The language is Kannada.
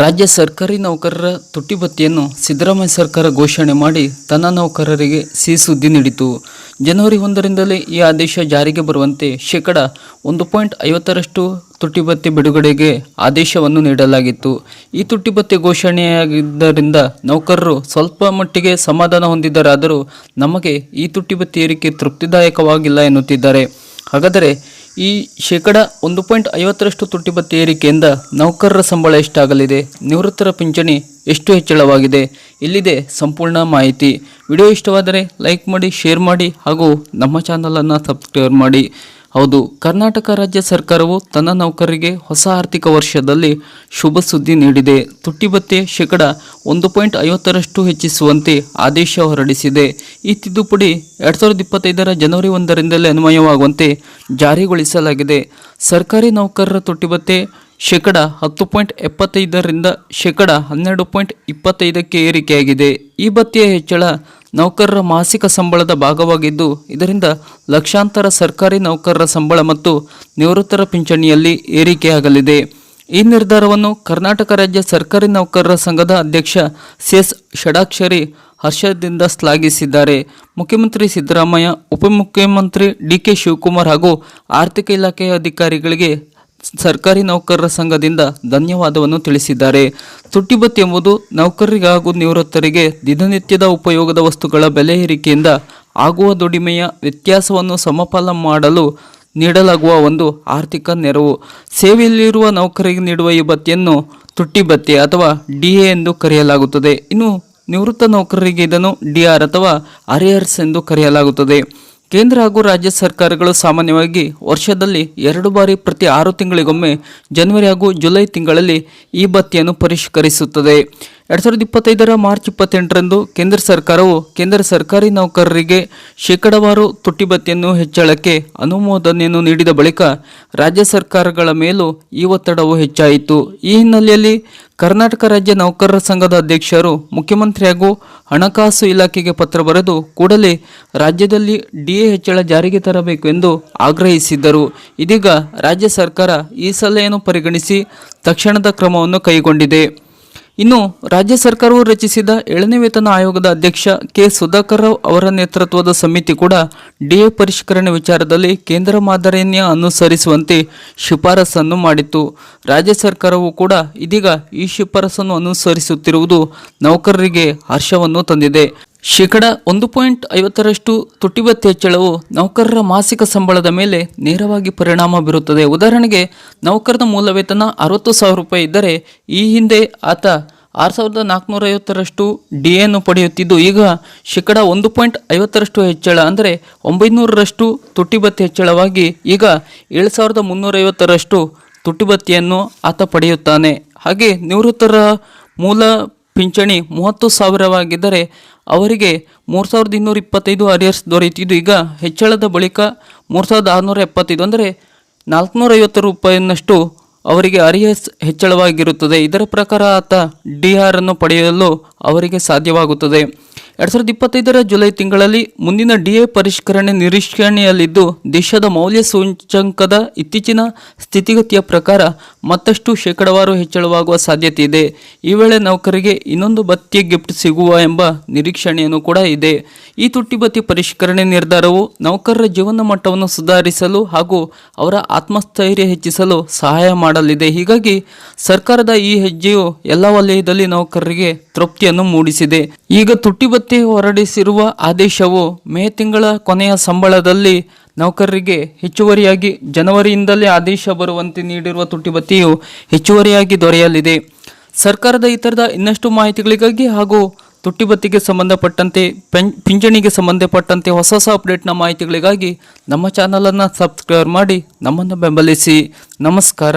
ರಾಜ್ಯ ಸರ್ಕಾರಿ ನೌಕರರ ತುಟ್ಟಿಬತ್ತಿಯನ್ನು ಸಿದ್ದರಾಮಯ್ಯ ಸರ್ಕಾರ ಘೋಷಣೆ ಮಾಡಿ ತನ್ನ ನೌಕರರಿಗೆ ಸಿಹಿ ಸುದ್ದಿ ನೀಡಿತು. ಜನವರಿ ಒಂದರಿಂದಲೇ ಈ ಆದೇಶ ಜಾರಿಗೆ ಬರುವಂತೆ ಶೇಕಡ ಒಂದು ಪಾಯಿಂಟ್ ಐವತ್ತರಷ್ಟು ತುಟ್ಟಿಭತ್ಯೆ ಬಿಡುಗಡೆಗೆ ಆದೇಶವನ್ನು ನೀಡಲಾಗಿತ್ತು. ಈ ತುಟ್ಟಿಭತ್ಯೆ ಘೋಷಣೆಯಾಗಿದ್ದರಿಂದ ನೌಕರರು ಸ್ವಲ್ಪ ಮಟ್ಟಿಗೆ ಸಮಾಧಾನ ಹೊಂದಿದ್ದರಾದರೂ ನಮಗೆ ಈ ತುಟ್ಟಿಭತ್ಯೆ ಏರಿಕೆ ತೃಪ್ತಿದಾಯಕವಾಗಿಲ್ಲ ಎನ್ನುತ್ತಿದ್ದಾರೆ. ಹಾಗಾದರೆ ಈ ಶೇಕಡ ಒಂದು ಪಾಯಿಂಟ್ ಐವತ್ತರಷ್ಟು ತುಟ್ಟಿಭತ್ಯೆ ಏರಿಕೆಯಿಂದ ನೌಕರರ ಸಂಬಳ ಎಷ್ಟಾಗಲಿದೆ? ನಿವೃತ್ತರ ಪಿಂಚಣಿ ಎಷ್ಟು ಹೆಚ್ಚಳವಾಗಿದೆ? ಇಲ್ಲಿದೆ ಸಂಪೂರ್ಣ ಮಾಹಿತಿ. ವಿಡಿಯೋ ಇಷ್ಟವಾದರೆ ಲೈಕ್ ಮಾಡಿ, ಶೇರ್ ಮಾಡಿ ಹಾಗೂ ನಮ್ಮ ಚಾನಲನ್ನು ಸಬ್ಸ್ಕ್ರೈಬ್ ಮಾಡಿ. ಹೌದು, ಕರ್ನಾಟಕ ರಾಜ್ಯ ಸರ್ಕಾರವು ತನ್ನ ನೌಕರರಿಗೆ ಹೊಸ ಆರ್ಥಿಕ ವರ್ಷದಲ್ಲಿ ಶುಭ ಸುದ್ದಿ ನೀಡಿದೆ. ತುಟ್ಟಿಭತ್ಯೆ ಶೇಕಡ ಒಂದು ಪಾಯಿಂಟ್ ಐವತ್ತರಷ್ಟು ಹೆಚ್ಚಿಸುವಂತೆ ಆದೇಶ ಹೊರಡಿಸಿದೆ. ಈ ತಿದ್ದುಪಡಿ ಎರಡು ಸಾವಿರದ ಇಪ್ಪತ್ತೈದರ ಜನವರಿ ಒಂದರಿಂದಲೇ ಅನ್ವಯವಾಗುವಂತೆ ಜಾರಿಗೊಳಿಸಲಾಗಿದೆ. ಸರ್ಕಾರಿ ನೌಕರರ ತುಟ್ಟಿಭತ್ಯೆ ಶೇಕಡ ಹತ್ತು ಪಾಯಿಂಟ್ ಎಪ್ಪತ್ತೈದರಿಂದ ಶೇಕಡ ಹನ್ನೆರಡು ಪಾಯಿಂಟ್ ಇಪ್ಪತ್ತೈದಕ್ಕೆ ಏರಿಕೆಯಾಗಿದೆ. ಈ ಭತ್ಯೆಯ ಹೆಚ್ಚಳ ನೌಕರರ ಮಾಸಿಕ ಸಂಬಳದ ಭಾಗವಾಗಿದ್ದು, ಇದರಿಂದ ಲಕ್ಷಾಂತರ ಸರ್ಕಾರಿ ನೌಕರರ ಸಂಬಳ ಮತ್ತು ನಿವೃತ್ತರ ಪಿಂಚಣಿಯಲ್ಲಿ ಏರಿಕೆಯಾಗಲಿದೆ. ಈ ನಿರ್ಧಾರವನ್ನು ಕರ್ನಾಟಕ ರಾಜ್ಯ ಸರ್ಕಾರಿ ನೌಕರರ ಸಂಘದ ಅಧ್ಯಕ್ಷ ಸಿಎಸ್ ಷಡಾಕ್ಷರಿ ಹರ್ಷದಿಂದ ಶ್ಲಾಘಿಸಿದ್ದಾರೆ. ಮುಖ್ಯಮಂತ್ರಿ ಸಿದ್ದರಾಮಯ್ಯ, ಉಪಮುಖ್ಯಮಂತ್ರಿ ಡಿ ಕೆ ಶಿವಕುಮಾರ್ ಹಾಗೂ ಆರ್ಥಿಕ ಇಲಾಖೆಯ ಅಧಿಕಾರಿಗಳಿಗೆ ಸರ್ಕಾರಿ ನೌಕರರ ಸಂಘದಿಂದ ಧನ್ಯವಾದವನ್ನು ತಿಳಿಸಿದ್ದಾರೆ. ತುಟ್ಟಿಬತ್ ಎಂಬುದು ನೌಕರರಿಗೆ ಹಾಗೂ ನಿವೃತ್ತರಿಗೆ ದಿನನಿತ್ಯದ ಉಪಯೋಗದ ವಸ್ತುಗಳ ಬೆಲೆ ಏರಿಕೆಯಿಂದ ಆಗುವ ದುಡಿಮೆಯ ವ್ಯತ್ಯಾಸವನ್ನು ಸಮಪಾಲ ಮಾಡಲು ನೀಡಲಾಗುವ ಒಂದು ಆರ್ಥಿಕ ನೆರವು. ಸೇವೆಯಲ್ಲಿರುವ ನೌಕರಿಗೆ ನೀಡುವ ಈ ಭತ್ಯೆಯನ್ನು ತುಟ್ಟಿಭತ್ಯೆ ಅಥವಾ ಡಿ ಎ ಎಂದು ಕರೆಯಲಾಗುತ್ತದೆ. ಇನ್ನು ನಿವೃತ್ತ ನೌಕರರಿಗೆ ಇದನ್ನು ಡಿ ಆರ್ ಅಥವಾ ಅರಿಯರ್ಸ್ ಎಂದು ಕರೆಯಲಾಗುತ್ತದೆ. ಕೇಂದ್ರ ಹಾಗೂ ರಾಜ್ಯ ಸರ್ಕಾರಗಳು ಸಾಮಾನ್ಯವಾಗಿ ವರ್ಷದಲ್ಲಿ ಎರಡು ಬಾರಿ ಪ್ರತಿ ಆರು ತಿಂಗಳಿಗೊಮ್ಮೆ ಜನವರಿ ಹಾಗೂ ಜುಲೈ ತಿಂಗಳಲ್ಲಿ ಈ ಭತ್ಯೆಯನ್ನು ಪರಿಷ್ಕರಿಸುತ್ತದೆ. ಎರಡು ಸಾವಿರದ ಇಪ್ಪತ್ತೈದರ ಮಾರ್ಚ್ ಇಪ್ಪತ್ತೆಂಟರಂದು ಕೇಂದ್ರ ಸರ್ಕಾರವು ಕೇಂದ್ರ ಸರ್ಕಾರಿ ನೌಕರರಿಗೆ ಶೇಕಡವಾರು ತುಟ್ಟಿಬತ್ತಿಯನ್ನು ಹೆಚ್ಚಳಕ್ಕೆ ಅನುಮೋದನೆಯನ್ನು ನೀಡಿದ ಬಳಿಕ ರಾಜ್ಯ ಸರ್ಕಾರಗಳ ಮೇಲೂ ಈ ಒತ್ತಡವು ಹೆಚ್ಚಾಯಿತು. ಈ ಹಿನ್ನೆಲೆಯಲ್ಲಿ ಕರ್ನಾಟಕ ರಾಜ್ಯ ನೌಕರರ ಸಂಘದ ಅಧ್ಯಕ್ಷರು, ಮುಖ್ಯಮಂತ್ರಿ ಹಾಗೂ ಹಣಕಾಸು ಇಲಾಖೆಗೆ ಪತ್ರ ಬರೆದು ಕೂಡಲೇ ರಾಜ್ಯದಲ್ಲಿ ಡಿಎ ಹೆಚ್ಚಳ ಜಾರಿಗೆ ತರಬೇಕು ಎಂದು ಆಗ್ರಹಿಸಿದ್ದರು. ಇದೀಗ ರಾಜ್ಯ ಸರ್ಕಾರ ಈ ಸಲಹೆಯನ್ನು ಪರಿಗಣಿಸಿ ತಕ್ಷಣದ ಕ್ರಮವನ್ನು ಕೈಗೊಂಡಿದೆ. ಇನ್ನು ರಾಜ್ಯ ಸರ್ಕಾರವು ರಚಿಸಿದ ಏಳನೇ ವೇತನ ಆಯೋಗದ ಅಧ್ಯಕ್ಷ ಕೆ ಸುಧಾಕರ್ ರಾವ್ ಅವರ ನೇತೃತ್ವದ ಸಮಿತಿ ಕೂಡ ಡಿಎ ಪರಿಷ್ಕರಣೆ ವಿಚಾರದಲ್ಲಿ ಕೇಂದ್ರ ಮಾದರಿಯನ್ನ ಅನುಸರಿಸುವಂತೆ ಶಿಫಾರಸನ್ನು ಮಾಡಿತ್ತು. ರಾಜ್ಯ ಸರ್ಕಾರವು ಕೂಡ ಇದೀಗ ಈ ಶಿಫಾರಸನ್ನು ಅನುಸರಿಸುತ್ತಿರುವುದು ನೌಕರರಿಗೆ ಹರ್ಷವನ್ನು ತಂದಿದೆ. ಶೇಕಡ ಒಂದು ಪಾಯಿಂಟ್ ಐವತ್ತರಷ್ಟು ತುಟ್ಟಿಬತ್ತಿ ಹೆಚ್ಚಳವು ನೌಕರರ ಮಾಸಿಕ ಸಂಬಳದ ಮೇಲೆ ನೇರವಾಗಿ ಪರಿಣಾಮ ಬೀರುತ್ತದೆ. ಉದಾಹರಣೆಗೆ, ನೌಕರನ ಮೂಲ ವೇತನ ಅರವತ್ತು ಸಾವಿರ ರೂಪಾಯಿ ಇದ್ದರೆ, ಈ ಹಿಂದೆ ಆತ ಆರು ಸಾವಿರದ ನಾಲ್ಕುನೂರ ಐವತ್ತರಷ್ಟು ಡಿ ಎನ್ನು ಪಡೆಯುತ್ತಿದ್ದು, ಈಗ ಶೇಕಡ ಒಂದು ಪಾಯಿಂಟ್ ಐವತ್ತರಷ್ಟು ಹೆಚ್ಚಳ ಅಂದರೆ ಒಂಬೈನೂರರಷ್ಟು ತುಟ್ಟಿಬತ್ತಿ ಹೆಚ್ಚಳವಾಗಿ ಈಗ ಏಳು ಸಾವಿರದ ಮುನ್ನೂರೈವತ್ತರಷ್ಟು ತುಟ್ಟಿಬತ್ತಿಯನ್ನು ಆತ ಪಡೆಯುತ್ತಾನೆ. ಹಾಗೆ ನಿವೃತ್ತರ ಮೂಲ ಪಿಂಚಣಿ ಮೂವತ್ತು ಸಾವಿರವಾಗಿದ್ದರೆ ಅವರಿಗೆ ಮೂರು ಸಾವಿರದ ಇನ್ನೂರ ಇಪ್ಪತ್ತೈದು ಅರಿಯರ್ಸ್ ದೊರೆಯುತ್ತಿದ್ದು, ಈಗ ಹೆಚ್ಚಳದ ಬಳಿಕ ಮೂರು ಸಾವಿರದ ಆರುನೂರ ಎಪ್ಪತ್ತೈದು ಅಂದರೆ ನಾಲ್ಕುನೂರ ಐವತ್ತು ರೂಪಾಯಿನಷ್ಟು ಅವರಿಗೆ ಅರಿಯರ್ಸ್ ಹೆಚ್ಚಳವಾಗಿರುತ್ತದೆ. ಇದರ ಪ್ರಕಾರ ಆತ ಡಿ ಆರ್ ಅನ್ನು ಪಡೆಯಲು ಅವರಿಗೆ ಸಾಧ್ಯವಾಗುತ್ತದೆ. ಎರಡು ಸಾವಿರದ ಇಪ್ಪತ್ತೈದರ ಜುಲೈ ತಿಂಗಳಲ್ಲಿ ಮುಂದಿನ ಡಿಎ ಪರಿಷ್ಕರಣೆ ನಿರೀಕ್ಷಣೆಯಲ್ಲಿದ್ದು, ದೇಶದ ಮೌಲ್ಯ ಸೂಚ್ಯಂಕದ ಇತ್ತೀಚಿನ ಸ್ಥಿತಿಗತಿಯ ಪ್ರಕಾರ ಮತ್ತಷ್ಟು ಶೇಕಡವಾರು ಹೆಚ್ಚಳವಾಗುವ ಸಾಧ್ಯತೆ ಇದೆ. ಈ ವೇಳೆ ನೌಕರಿಗೆ ಇನ್ನೊಂದು ಭತ್ಯೆ ಗಿಫ್ಟ್ ಸಿಗುವ ಎಂಬ ನಿರೀಕ್ಷಣೆಯನ್ನು ಕೂಡ ಇದೆ. ಈ ತುಟ್ಟಿ ಭತ್ಯೆ ಪರಿಷ್ಕರಣೆ ನಿರ್ಧಾರವು ನೌಕರರ ಜೀವನ ಮಟ್ಟವನ್ನು ಸುಧಾರಿಸಲು ಹಾಗೂ ಅವರ ಆತ್ಮಸ್ಥೈರ್ಯ ಹೆಚ್ಚಿಸಲು ಸಹಾಯ ಮಾಡಲಿದೆ. ಹೀಗಾಗಿ ಸರ್ಕಾರದ ಈ ಹೆಜ್ಜೆಯು ಎಲ್ಲ ವಲಯದಲ್ಲಿ ನೌಕರರಿಗೆ ತೃಪ್ತಿಯನ್ನು ಮೂಡಿಸಿದೆ. ಈಗ ತುಟ್ಟಿಬತ್ತಿ ಹೊರಡಿಸಿರುವ ಆದೇಶವು ಮೇ ತಿಂಗಳ ಕೊನೆಯ ಸಂಬಳದಲ್ಲಿ ನೌಕರರಿಗೆ ಹೆಚ್ಚುವರಿಯಾಗಿ ಜನವರಿಯಿಂದಲೇ ಆದೇಶ ಬರುವಂತೆ ನೀಡಿರುವ ತುಟ್ಟಿಬತ್ತಿಯು ಹೆಚ್ಚುವರಿಯಾಗಿ ದೊರೆಯಲಿದೆ. ಸರ್ಕಾರದ ಇತರದ ಇನ್ನಷ್ಟು ಮಾಹಿತಿಗಳಿಗಾಗಿ ಹಾಗೂ ತುಟ್ಟಿಬತ್ತಿಗೆ ಸಂಬಂಧಪಟ್ಟಂತೆ ಪಿಂಚಣಿಗೆ ಸಂಬಂಧಪಟ್ಟಂತೆ ಹೊಸ ಹೊಸ ಅಪ್ಡೇಟ್ನ ಮಾಹಿತಿಗಳಿಗಾಗಿ ನಮ್ಮ ಚಾನಲನ್ನು ಸಬ್ಸ್ಕ್ರೈಬ್ ಮಾಡಿ ನಮ್ಮನ್ನು ಬೆಂಬಲಿಸಿ. ನಮಸ್ಕಾರ.